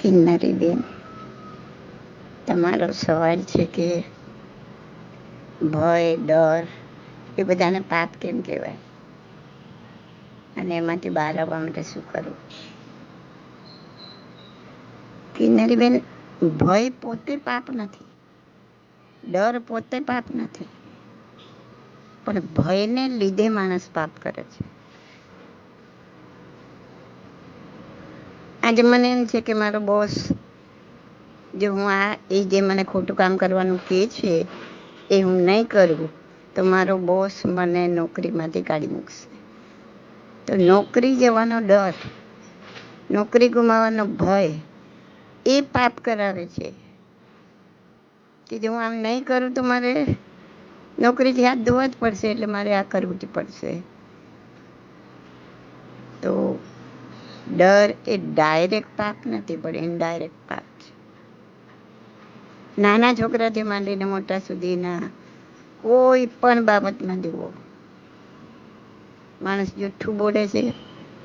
કિન્નરી બેન તમારો સવાલ છે કે ભય, ડર, એ બધાને પાપ કેમ કહેવાય? અને એમાંથી બહાર આવવા માટે શું કરવું? કિન્નરી બેન ભય પોતે પાપ નથી, ડર પોતે પાપ નથી, પણ ભયને લીધે માણસ પાપ કરે છે. આજે મને એમ છે કે મારો બોસ જો હું આ એ જે મને ખોટું કામ કરવાનું કહે છે, એ હું નહીં કરું, તો મારો બોસ મને નોકરીમાંથી કાઢી મૂકશે. તો નોકરી જવાનો ડર, નોકરી ગુમાવવાનો ભય, એ પાપ કરાવે છે. કે જો હું આમ નહીં કરું તો મારે નોકરીથી હાથ ધોવા જ પડશે, એટલે મારે આ કરવું જ પડશે તો ડર એ ડાયરેક્ટ પાપ નથી, પણ ઇનડાયરેક્ટ પાપ છે. નાના છોકરાથી માંડીને મોટા સુધીના કોઈ પણ બાબતમાં જુઓ, માણસ જૂઠું બોલે છે,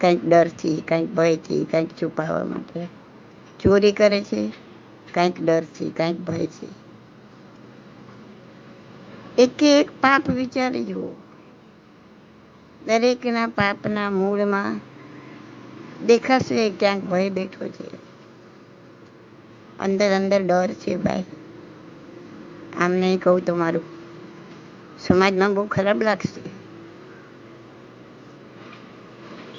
કંઈક ડરથી, કંઈક ભયથી, કંઈક છુપાવવા માટે. ચોરી કરે છે, કંઈક ડરથી, કંઈક ભયથી. એક એક પાપ વિચારી જુઓ. દરેકના પાપના મૂળમાં દેખાશે ક્યાંક ભય બેઠો છે. અંદર અંદર ડર છે ભાઈ. આમ નહીં કહું તો મારું સમાજમાં બહુ ખરાબ લાગશે.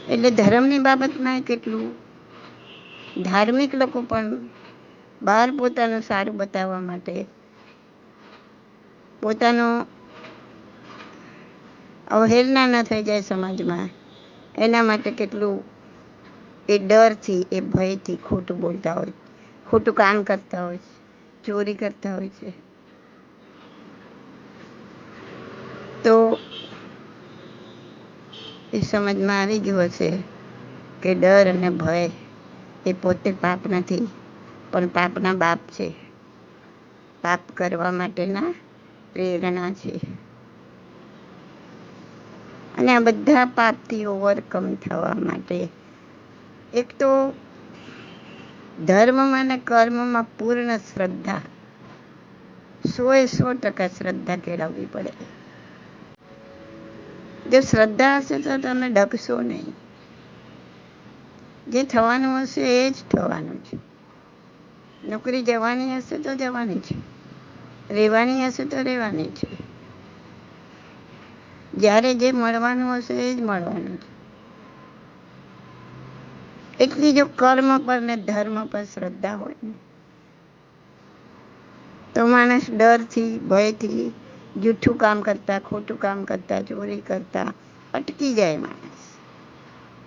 એટલે ધર્મની બાબતમાં કેટલું? ધાર્મિક લોકો પણ બહાર પોતાનું સારું બતાવવા માટે પોતાનો અવહેલના ન થઈ જાય સમાજમાં. એના માટે કેટલું એ ડરથી, એ ભયથી ખોટું બોલતા હોય ખોટું કામ કરતા હોય છે. ચોરી કરતા હોય છે. તો એ સમજમાં આવી ગયું હશે કે ડર અને ભય એ પોતે પાપ નથી, પણ પાપના બાપ છે. પાપ કરવા માટેના પ્રેરણા છે. અને આ બધા પાપથી ઓવરકમ થવા માટે એક તો ધર્મમાં અને કર્મમાં પૂર્ણ શ્રદ્ધા. સોએ સો ટકા શ્રદ્ધા કેળવવી પડે. જો શ્રદ્ધા હશે તો તમે ડગશો નહીં. જે થવાનું હશે એ જ થવાનું છે. નોકરી જવાની હશે તો જવાની છે. રહેવાની હશે તો રહેવાની છે. જ્યારે જે મળવાનું હશે એ જ મળવાનું છે. એટલી જો કર્મ પર ને ધર્મ પર શ્રદ્ધા હોય ને. તો માણસ ડરથી, ભયથી, જૂઠું કામ કરતા, ખોટું કામ કરતા, ચોરી કરતા, અટકી જાય માણસ.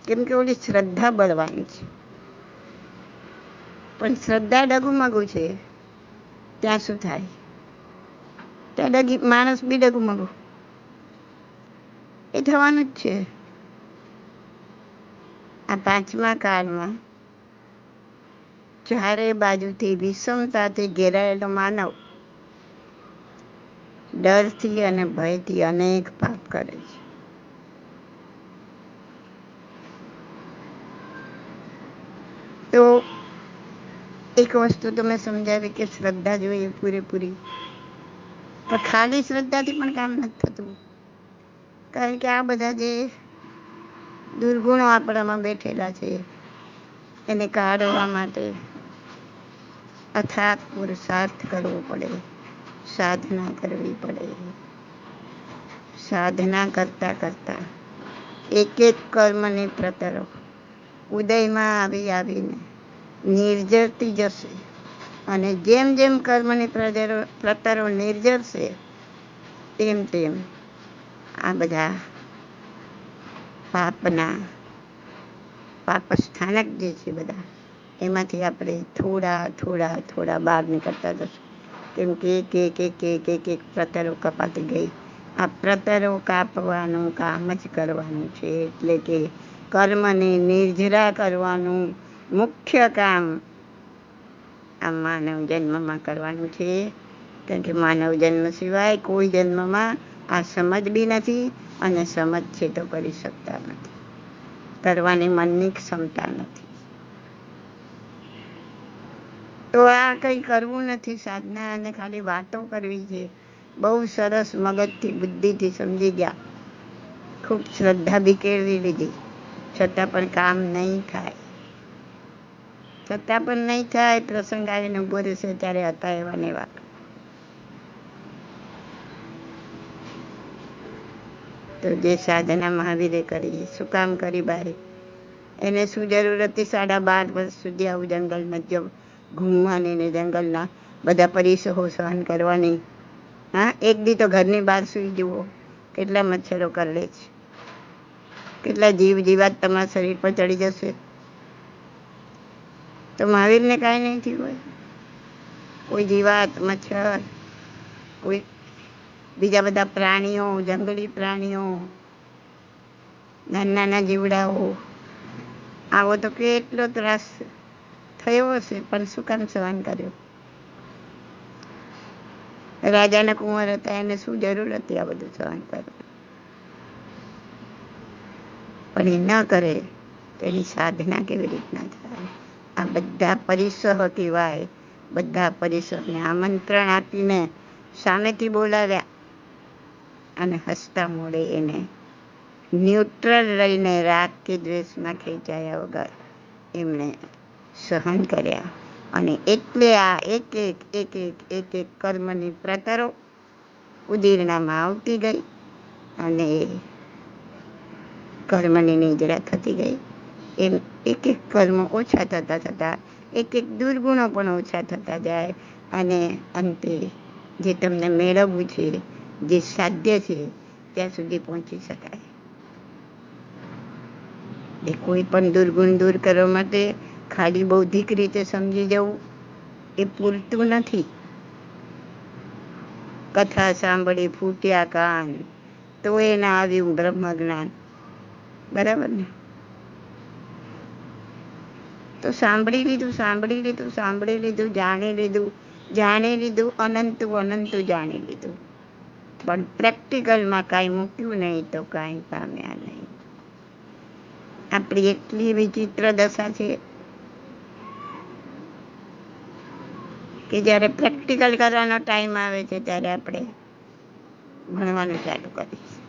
કેમ કે ઓલી શ્રદ્ધા બળવાની છે. પણ શ્રદ્ધા ડગુમગું છે. ત્યાં શું થાય? ત્યાં ડગી, માણસ બી ડગુમગું એ થવાનું જ છે. આ પાંચમા કાળમાં ચારે બાજુથી વિષમતાથી ઘેરાયેલો માનવ ડરથી અને ભયથી અનેક પાપ કરે છે. તો એક વસ્તુ તમે સમજાવી કે શ્રદ્ધા જોઈએ પૂરેપૂરી. પણ ખાલી શ્રદ્ધાથી પણ કામ નથી થતું. કારણ કે આ બધા જે દુર્ગુણો આપણામાં બેઠેલા છે. એને કાઢવા માટે અથાગ પુરુષાર્થ કરવો પડે. સાધના કરવી પડે. સાધના કરતા કરતા એક એક કર્મની પ્રતરો. ઉદયમાં આવી આવીને નિર્જરતી જશે. અને જેમ જેમ કર્મની પ્રતરો નિર્જરશે, તેમ તેમ આ બધા પાપના પાપ સ્થાનક જે છે બધા, એમાંથી આપણે થોડા થોડા થોડા બહાર નીકળતા જશું. કેમ કે એક એક એક એક એક એક પ્રતરો કપાતી ગઈ. આ પ્રતરો કાપવાનું કામ જ કરવાનું છે. એટલે કે કર્મને નિર્જરા કરવાનું મુખ્ય કામ આ માનવ જન્મમાં કરવાનું છે. કારણ કે માનવ જન્મ સિવાય કોઈ જન્મમાં આ સમજ બી નથી. અને સમજ છે તો કરી શકતા નથી. કરવાની મનની ક્ષમતા નથી. તો આ કંઈ કરવું નથી સાધના અને ખાલી વાતો કરવી છે. બહુ સરસ મગજથી, બુદ્ધિથી સમજી ગયા. ખૂબ શ્રદ્ધા બી કેળવી લીધી. છતાં પણ કામ નહીં થાય. છતાં પણ નહીં થાય, પ્રસંગ આવીને ઊભો રહેશે ત્યારે હતા એવા ને તો જે સાધના મહાવીરે કરી, શું કામ કરી બારે? એને શું જરૂર હતી? સાડા બાર વર્ષ સુધી આવું જંગલમાં જ ઘૂમવાની ને જંગલના બધા પરિસહો સહન કરવાની. હા, એક દી તો ઘરની બહાર સૂઈ જુઓ, કેટલા મચ્છરો કરડે છે. કેટલા જીવ જીવાત તમારા શરીર પર ચડી જશે. તો મહાવીરને કાંઈ નહીં થયું હોય. કોઈ જીવાત, મચ્છર, કોઈ બીજા બધા પ્રાણીઓ, જંગલી પ્રાણીઓ નાના નાના જીવડાઓ, આવો તો કેટલો ત્રાસ થયો હશે, પણ શું કામ સહન કર્યો? રાજાના કુંવર હતા, એને શું જરૂર હતી આ બધું સહન કરવું? પણ એ ન કરે, તો એની સાધના કેવી રીતના થાય? આ બધા પરિસર કહેવાય. બધા પરિસરને આમંત્રણ આપીને સામેથી બોલાવ્યા. અને હસતા મોડે એને ન્યુટ્રલ રહીને રાગ કે દ્વેષમાં ખેંચાયા વગર એમણે સહન કર્યા. અને એટલે આ એક એક એક એક એક એક કર્મની પ્રતરો ઉદીરણામાં આવતી ગઈ અને કર્મની નિદ્રા થતી ગઈ. એમ એક એક કર્મ ઓછા થતા થતા, એક એક દુર્ગુણો પણ ઓછા થતા જાય અને અંતે જે તમને મેળવવું છે જે સાધ્ય છે, ત્યાં સુધી પહોંચી શકાય. એ કોઈ પણ દુર્ગુણ દૂર કરવા માટે ખાલી બૌદ્ધિક રીતે સમજી જવું એ પૂરતું નથી. કથા સાંભળી ફૂટ્યા કાન, તો એના આવ્યું બ્રહ્મ જ્ઞાન. બરાબર ને? તો સાંભળી લીધું સાંભળી લીધું સાંભળી લીધું, જાણી લીધું જાણી લીધું, અનંતું અનંતું જાણી લીધું. પણ પ્રેક્ટિકલમાં કાંઈ મૂક્યું નહીં તો કાંઈ પામ્યા નહીં. આપણી એટલી વિચિત્ર દશા છે કે જ્યારે પ્રેક્ટિકલ કરવાનો ટાઈમ આવે છે ત્યારે આપણે ભણવાનું ચાલુ કરીશું.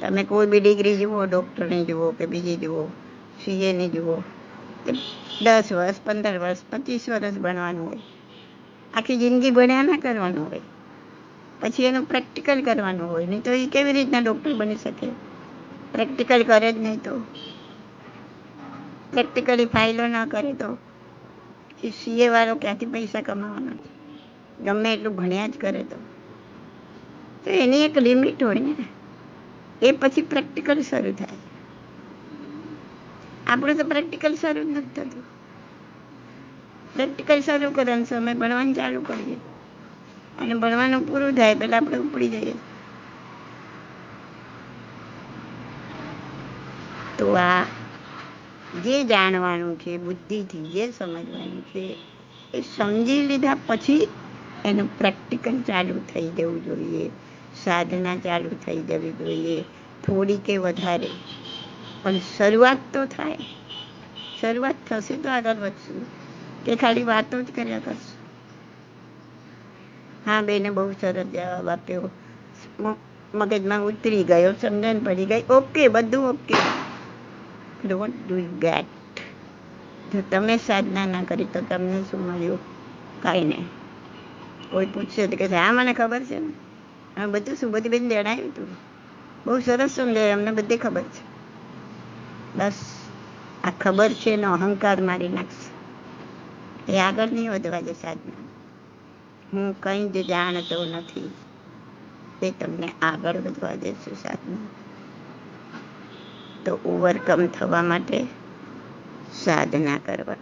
તમે કોઈ બી ડિગ્રી જુઓ, ડૉક્ટરની જુઓ કે બીજી જુઓ, સીએની જુઓ દસ વર્ષ, પંદર વર્ષ, પચીસ વર્ષ ભણવાનું હોય. આખી જિંદગી ભણ્યા ના કરવાનું હોય. પછી એનું પ્રેક્ટિકલ કરવાનું હોય. નહીં તો એ કેવી રીતના ડૉક્ટર બની શકે? પ્રેક્ટિકલ કરે જ નહીં તો. પ્રેક્ટિકલી ફાઇલો ના કરે તો. એ સીએ વાળો ક્યાંથી પૈસા કમાવાનો? છે ગમે એટલું ભણ્યા જ કરે તો. તો એની એક લિમિટ હોય ને. એ પછી પ્રેક્ટિકલ શરૂ થાય. આપણું તો પ્રેક્ટિકલ શરૂ જ નથી થતું. પ્રેક્ટિકલ શરૂ કરવાનું સમય ભણવાનું ચાલુ કરીએ. અને ભણવાનું પૂરું થાય, પહેલાં આપણે ઉપડી જઈએ. તો આ જે જાણવાનું છે, બુદ્ધિથી જે સમજવાનું છે, એ સમજી લીધા પછી એનું પ્રેક્ટિકલ ચાલુ થઈ જવું જોઈએ, સાધના ચાલુ થઈ જવી જોઈએ, થોડી કે વધારે. પણ શરૂઆત તો થાય. શરૂઆત થશે તો આગળ વધશું. કે ખાલી વાતો જ કર્યા કરશું. હા, બેને બહુ સરસ જવાબ આપ્યો. મગજમાં ઉતરી ગયો, સમજણ પડી ગઈ. ઓકે બધું ઓકે ડોન્ટ ડુ ગેટ જો તમે સાધના ના કરી, તો તમને શું મળ્યું? કાંઈ નહીં. કોઈ પૂછશે તો કે હા, મને ખબર છે. ને હવે બધું શું? બધી બેન જણાવ્યું હતું બહુ સરસ સમજાય, અમને બધી ખબર છે. બસ, આ ખબર છે એનો અહંકાર મારી નાખશે. એ આગળ નહીં વધવા દે સાધના. હું કંઈ જ જાણતો નથી. તે તમને આગળ વધવા દેશું સાધના તો ઓવરકમ થવા માટે સાધના કરવા.